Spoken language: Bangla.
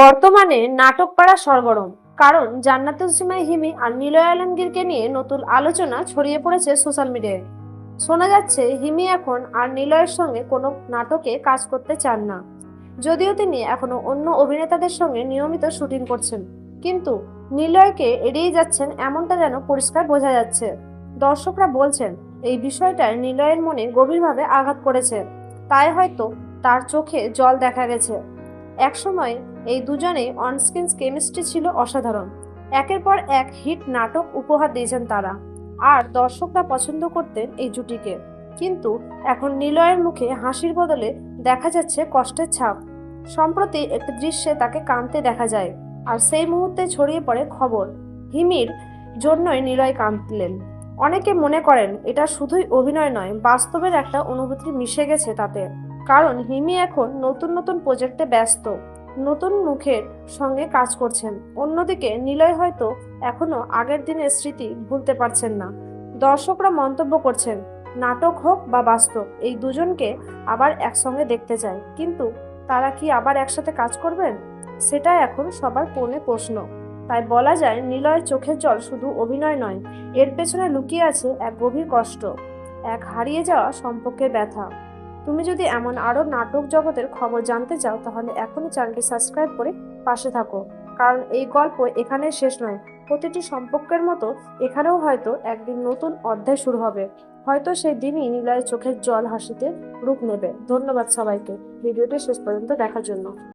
বর্তমানে নাটক পাড়া সরগরম, কারণ জান্নাতুল সিমাই হিমি আর নিলয় আলমগীরকে নিয়ে নতুন আলোচনা ছড়িয়ে পড়েছে সোশ্যাল মিডিয়ায়। শোনা যাচ্ছে, হিমি এখন আর নিলয়ের সঙ্গে কোনো নাটকে কাজ করতে চান না। যদিও তিনি এখনও অন্য অভিনেতাদের সঙ্গে নিয়মিত শুটিং করছেন, কিন্তু নিলয়কে এড়িয়ে যাচ্ছেন এমনটা যেন পরিষ্কার বোঝা যাচ্ছে। দর্শকরা বলছেন, এই বিষয়টায় নিলয়ের মনে গভীরভাবে আঘাত করেছে। তাই হয়তো তার চোখে জল দেখা গেছে। একসময় এই দুজনেই অনস্ক্রিন কেমিস্ট্রি ছিল অসাধারণ। একের পর এক হিট নাটক উপহার দিয়েছেন তারা, আর দর্শকরা পছন্দ করতেন এই জুটিকে। কিন্তু এখন নিলয়ের মুখে হাসির বদলে দেখা যাচ্ছে কষ্টের ছাপ। সম্প্রতি একটি দৃশ্যে তাকে কাঁদতে দেখা যায়, আর সেই মুহূর্তে ছড়িয়ে পড়ে খবর। হিমির জন্যই নিলয় কাঁদলেন। অনেকে মনে করেন, এটা শুধুই অভিনয় নয়, বাস্তবের একটা অনুভূতি মিশে গেছে তাতে। কারণ হিমি এখন নতুন নতুন প্রজেক্টে ব্যস্ত, নতুন মুখের সঙ্গে কাজ করছেন। অন্যদিকে নিলয় হয়তো এখনও আগের দিনের স্মৃতি ভুলতে পারছেন না। দর্শকরা মন্তব্য করছেন, নাটক হোক বা বাস্তব, এই দুজনকে আবার একসঙ্গে দেখতে চায় কিন্তু তারা কি আবার একসাথে কাজ করবেন? সেটা এখন সবার পূর্ণে প্রশ্ন। তাই বলা যায়, নিলয়ের চোখের জল শুধু অভিনয় নয়, এর পেছনে লুকিয়ে আছে এক গভীর কষ্ট, এক হারিয়ে যাওয়া সম্পর্কের ব্যথা। তুমি যদি এমন আরও নাটক জগতের খবর জানতে চাও, তাহলে এখনই চ্যানেলটি সাবস্ক্রাইব করে পাশে থাকো। কারণ এই গল্প এখানে শেষ নয়, প্রতিটি সম্পর্কের মতো এখানেও হয়তো একদিন নতুন অধ্যায় শুরু হবে। হয়তো সেই দিনই নিলয়ের চোখের জল হাসিতে রূপ নেবে। ধন্যবাদ সবাইকে। ভিডিওটি শেষ পর্যন্ত দেখার জন্য।